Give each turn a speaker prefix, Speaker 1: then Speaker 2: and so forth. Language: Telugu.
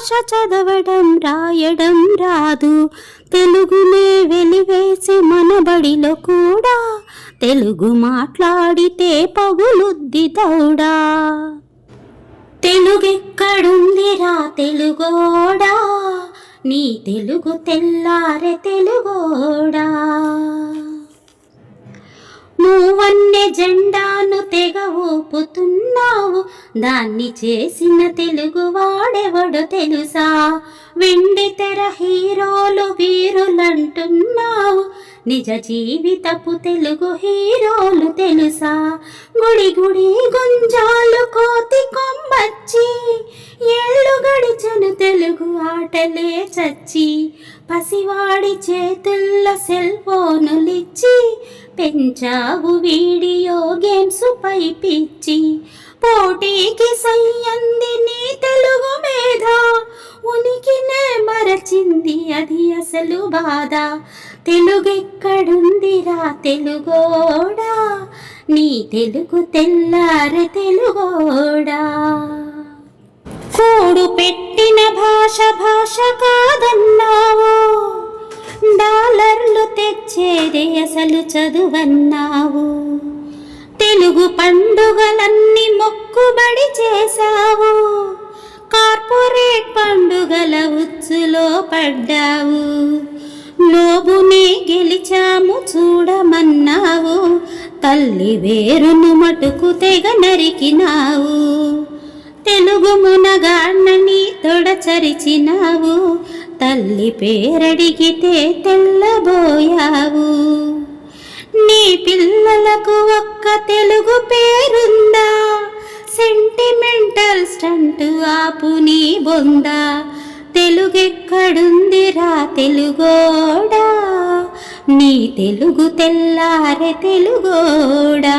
Speaker 1: భాష చదవడం రాయడం రాదు. తెలుగునే వెలివేసి మన బడిలో కూడా తెలుగు మాట్లాడితే పగులుద్ది దౌడా తెలుగెక్కడుందిరా తెలుగోడా? నీ తెలుగు తెల్లారే తెలుగోడా? మూవన్నె జెండాను తెగ ఊపుతున్నావు దాన్ని చేసిన తెలుగు వాడెవడు తెలుసా? వెండి తెర హీరోలు వీరులంటున్నావు. నిజ జీవితపు తెలుగు హీరోలు తెలుసా? గుడి గుడి గుంజాలు కోతి కొమ్మచ్చి ఏ గడిచను తెలుగు ఆటలే చచ్చి పసివాడి చేతుల్లో సెల్ ఫోనులిచ్చి పెంచావు వీడియో గేమ్స్ పై పిచ్చి పోటీకి సయ్యంది నీ తెలుగు మీద ఉనికినే మరచింది అది అసలు బాధ. తెలుగెక్కడుందిరా తెలుగోడా నీ తెలుగు తెల్లార తెలుగోడా. కూడు పెట్టిన భాష భాష కాదన్నావు. డాలర్లు తెచ్చేదే అసలు చదువన్నావు. తెలుగు పండుగలన్నీ మొక్కుబడి చేశావు. కార్పొరేట్ పండుగల ఉచ్చులో పడ్డావు. లోబునే గెలిచాము చూడమన్నావు. తల్లి వేరును మటుకు తెగ నరికినావు. తెలుగు మునగాన్నని తొడచరిచినావు తల్లి పేరడిగితే తెల్లబోయావు. నీ పిల్లలకు ఒక్క తెలుగు పేరుందా? సెంటిమెంటల్ స్టంట్ ఆపు నీ బొందా? తెలుగెక్కడుందిరా తెలుగోడా? నీ తెలుగు తెల్లారె తెలుగోడా?